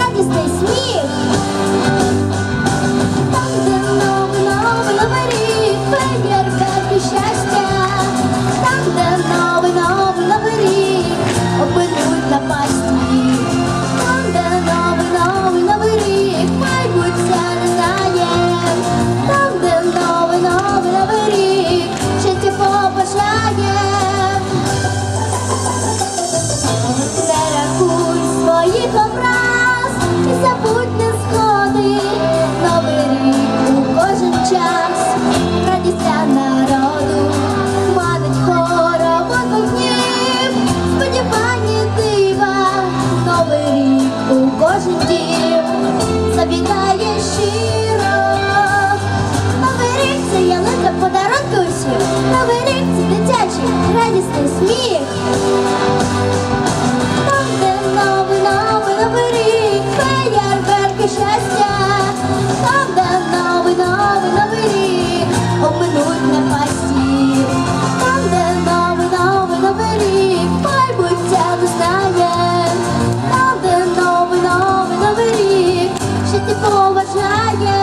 радісний сміх. радісний сміх, там, де новинами на беріг, феєрверки щастя, там, де новинами на беріг, обминуть напасті, там, де новинами на беріг, майбуття достає, там, де новинами на беріг, ще ти побажає.